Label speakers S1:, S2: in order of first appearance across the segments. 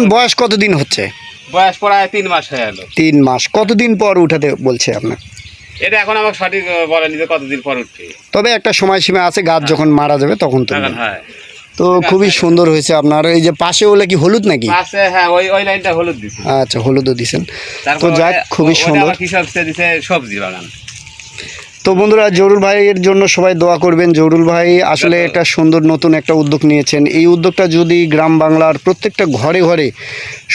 S1: এখন বয়স কতদিন হচ্ছে?
S2: বয়স প্রায় তিন মাস হয়ে গেল।
S1: তিন মাস। কতদিন পর উঠাতে বলছে আপনার?
S2: এটা এখন আমাকে সঠিক বলেনি যে কতদিন পর উঠবে।
S1: তবে একটা সময়সীমা আছে গাছ যখন মারা যাবে তখন তো
S2: হ্যাঁ।
S1: তো খুবই সুন্দর হয়েছে আপনার। এই যে পাশে ওলে কি হলুদ নাকি?
S2: পাশে হ্যাঁ ওই ওই লাইনটা হলুদ দিছে।
S1: আচ্ছা হলুদও দিছেন। তো যাক খুবই সুন্দর।
S2: কৃষক দিছে সবজি বাগান।
S1: তো বন্ধুরা জরুল ভাইয়ের জন্য সবাই দোয়া করবেন। জরুল ভাই আসলে একটা সুন্দর নতুন একটা উদ্যোগ নিয়েছেন। এই উদ্যোগটা যদি গ্রাম বাংলার প্রত্যেকটা ঘরে ঘরে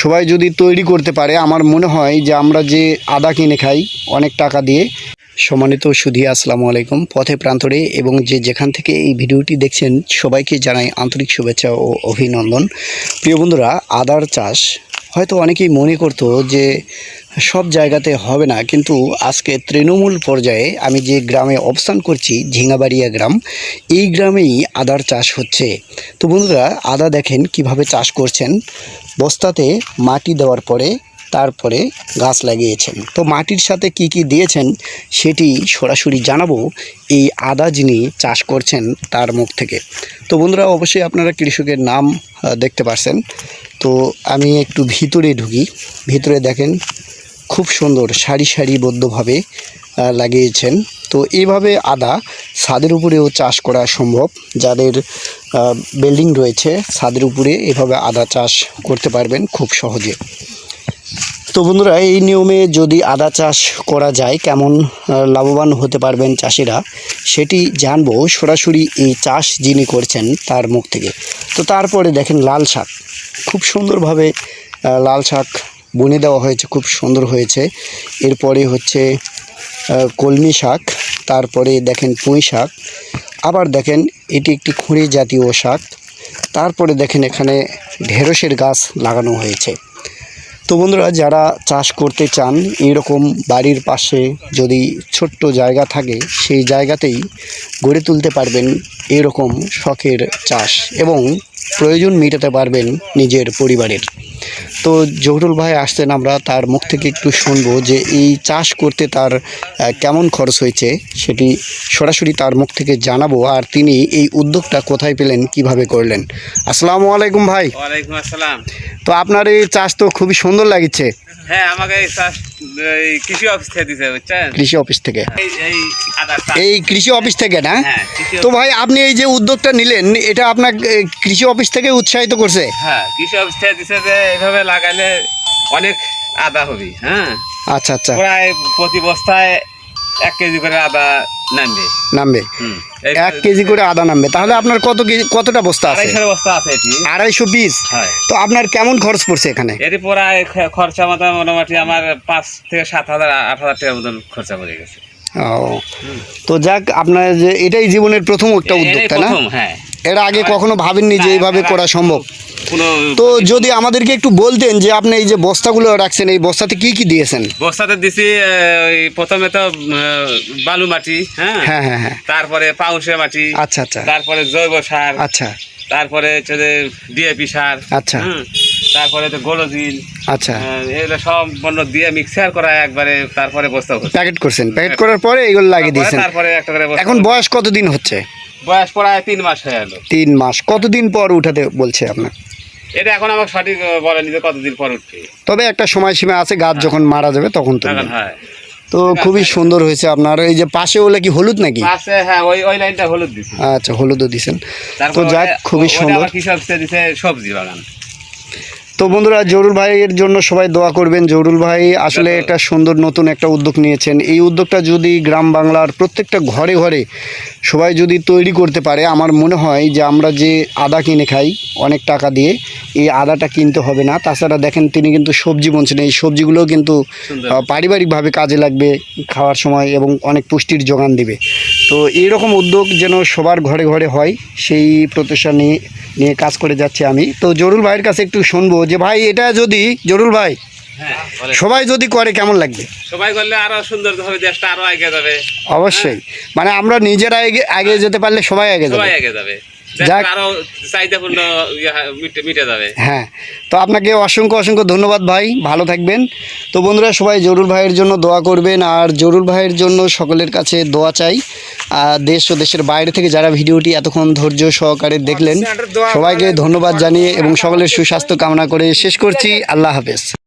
S1: সবাই যদি তৈরি করতে পারে আমার মনে হয় যে আমরা যে আদা কিনে খাই অনেক টাকা দিয়ে সম্মানিত সুধী আসসালামু আলাইকুম। পথে প্রান্তরে এবং যে যেখান থেকে এই ভিডিওটি দেখছেন সবাইকে জানাই আন্তরিক শুভেচ্ছা ও অভিনন্দন। প্রিয় বন্ধুরা আদার চাষ হয়তো অনেকেই মনে করতো যে সব জায়গাতে হবে না, কিন্তু আজকে তৃণমূল পর্যায়ে আমি যে গ্রামে অবস্থান করছি ঝিঙাবাড়িয়া গ্রাম, এই গ্রামেই আদার চাষ হচ্ছে। তো বন্ধুরা, আদা দেখেন কীভাবে চাষ করছেন। বস্তাতে মাটি দেওয়ার পরে তারপরে গাছ লাগিয়েছেন। তো মাটির সাথে কি কি দিয়েছেন সেটি সরাসরি জানাব এই আদা যিনি চাষ করছেন তার মুখ থেকে। তো বন্ধুরা, অবশ্যই আপনারা কৃষকের নাম দেখতে পাচ্ছেন তো আমি একটু ভিতরে ঢুকি। ভিতরে দেখেন, খুব সুন্দর সারি সারিবদ্ধভাবে লাগিয়েছেন। তো এইভাবে আদা ছাদের উপরেও চাষ করা সম্ভব। যাদের বিল্ডিং রয়েছে, ছাদের উপরে এভাবে আদা চাষ করতে পারবেন খুব সহজে। তো বন্ধুরা, এই নিয়মে যদি আদা চাষ করা যায়, কেমন লাভবান হতে পারবেন চাষিরা, সেটি জানব সরাসরি এই চাষ যিনি করছেন তার মুখ থেকে। তো তারপরে দেখেন লাল শাক। খুব সুন্দরভাবে লাল শাক বুনে দেওয়া হয়েছে, খুব সুন্দর হয়েছে। এরপরে হচ্ছে কলমি শাক, তারপরে দেখেন পুঁই শাক, আবার দেখেন এটি একটি খুঁড়ি জাতীয় শাক। তারপরে দেখেন এখানে ঢেঁড়সের গাছ লাগানো হয়েছে। তো বন্ধুরা, যারা চাষ করতে চান এরকম বাড়ির পাশে যদি ছোট্ট জায়গা থাকে, সেই জায়গাতেই গড়ে তুলতে পারবেন এরকম শখের চাষ এবং প্রয়োজন মেটাতে পারবেন নিজের পরিবারের। তো জহুরুল ভাই আসতেন আমরা তার মুখ থেকে একটু শুনব যে এই চাষ করতে তার কেমন খরচ হয়েছে সেটি সরাসরি তার মুখ থেকে জানাব। আর তিনি এই উদ্যোগটা কোথায় পেলেন কীভাবে করলেন? আসসালামু আলাইকুম ভাই।
S2: ওয়ালাইকুম আসসালাম।
S1: তো আপনার এই চাষ তো খুবই সুন্দর লাগছে
S2: হ্যাঁ আমাকে এই চাষ কৃষি অফিস থেকে দিছে বুঝছেন?
S1: কৃষি অফিস থেকে?
S2: এই
S1: কৃষি অফিস থেকে না?
S2: হ্যাঁ
S1: তো ভাই আপনি এই যে উদ্যোগটা নিলেন এটা আপনার কৃষি অফিস থেকে উৎসাহিত করছে?
S2: হ্যাঁ কৃষি অফিস থেকে দিছে যে এইভাবে লাগাইলে অনেক আদা হবে হ্যাঁ?
S1: আচ্ছা আচ্ছা।
S2: প্রায় প্রতি বস্তায় এক কেজি করে আদা নামবে।
S1: নামবে। এক কেজি করে আদা নামবে। তাহলে আপনার কত কেজি কতটা বস্তা আছে?
S2: আড়াইশো বস্তা আছে এটি।
S1: আড়াইশো পিস? তো আপনার কেমন খরচ পড়ছে এখানে?
S2: এটি প্রায় খরচা মতো মোটামুটি আমার পাঁচ থেকে সাত হাজার আট হাজার টাকার মতন খরচা পড়ে গেছে।
S1: ও। তো যাক আপনার যে এটাই জীবনের প্রথম একটা উদ্যোগ তাই না?
S2: হ্যাঁ।
S1: এর আগে কখনো ভাবেননি যে এইভাবে করা সম্ভব। তো যদি আমাদেরকে একটু বলতেন যে আপনি এই যে বস্তাগুলো রাখছেন এই বস্তাতে কি কি দিয়েছেন?
S2: বস্তাতে দিছি প্রথমে তো বালু মাটি হ্যাঁ?
S1: হ্যাঁ হ্যাঁ হ্যাঁ।
S2: তারপরে পাউসে মাটি
S1: আচ্ছা আচ্ছা।
S2: তারপরে জৈব সার
S1: আচ্ছা।
S2: তারপরে হচ্ছে যে ডিএপি সার
S1: আচ্ছা।
S2: তারপরে তো গোলজিল
S1: আচ্ছা।
S2: এগুলো সম্পূর্ণ দিয়ে মিক্সার করা একবারে তারপরে বস্তা
S1: প্যাকেট করছেন। প্যাকেট করার পরে এগুলো লাগিয়ে দিয়েছেন।
S2: তারপরে একটা করে
S1: এখন বয়স কতদিন হচ্ছে?
S2: বয়স প্রায় তিন মাস হয়ে গেল।
S1: তিন মাস। কতদিন পর উঠাতে বলছে আপনার?
S2: এটা এখন আমাকে সঠিক বলেনি যে কতদিন পর উঠবে।
S1: তবে একটা সময়সীমা আছে গাছ যখন মারা যাবে তখন তো
S2: হ্যাঁ।
S1: তো খুবই সুন্দর হয়েছে আপনার। এই যে পাশে ওলে কি হলুদ নাকি?
S2: পাশে হ্যাঁ ওই ওই লাইনটা হলুদ দিছে।
S1: আচ্ছা হলুদও দিছেন। তো যাক খুবই সুন্দর।
S2: কৃষক দিছে সবজি বাগান।
S1: তো বন্ধুরা জরুল ভাইয়ের জন্য সবাই দোয়া করবেন। জরুল ভাই আসলে একটা সুন্দর নতুন একটা উদ্যোগ নিয়েছেন। এই উদ্যোগটা যদি গ্রাম বাংলার প্রত্যেকটা ঘরে ঘরে সবাই যদি তৈরি করতে পারে আমার মনে হয় যে আমরা যে আদা কিনে খাই অনেক টাকা দিয়ে এই আদাটা কিনতে হবে না। তাছাড়া দেখেন তিনি কিন্তু সবজি বলছেন এই সবজিগুলোও কিন্তু পারিবারিকভাবে কাজে লাগবে খাওয়ার সময় এবং অনেক পুষ্টির যোগান দিবে। তো এইরকম উদ্যোগ যেন সবার ঘরে ঘরে হয় সেই প্রত্যাশা নিয়ে নিয়ে কাজ করে যাচ্ছি আমি। তো জরুল ভাইয়ের কাছে একটু শুনব যে ভাই এটা যদি জরুল ভাই
S2: হ্যাঁ
S1: সবাই যদি করে কেমন লাগবে?
S2: সবাই করলে আরও সুন্দর হবে দেশটা আরও আগে যাবে।
S1: অবশ্যই। মানে আমরা নিজেরা আগে আগে যেতে পারলে সবাই আগে যাবে।
S2: সবাই এগিয়ে যাবে। ইয়ে হয়,
S1: হ্যাঁ তো আপনাকে অসংখ্য অসংখ্য ধন্যবাদ ভাই ভালো থাকবেন। তো বন্ধুরা সবাই জরুর ভাইয়ের জন্য দোয়া করবেন আর জরুর ভাইয়ের জন্য সকলের কাছে দোয়া চাই। আর দেশ ও দেশের বাইরে থেকে যারা ভিডিওটি এতক্ষণ ধৈর্য সহকারে দেখলেন সবাইকে ধন্যবাদ জানিয়ে এবং সকলের সুস্বাস্থ্য কামনা করে শেষ করছি। আল্লাহ হাফেজ।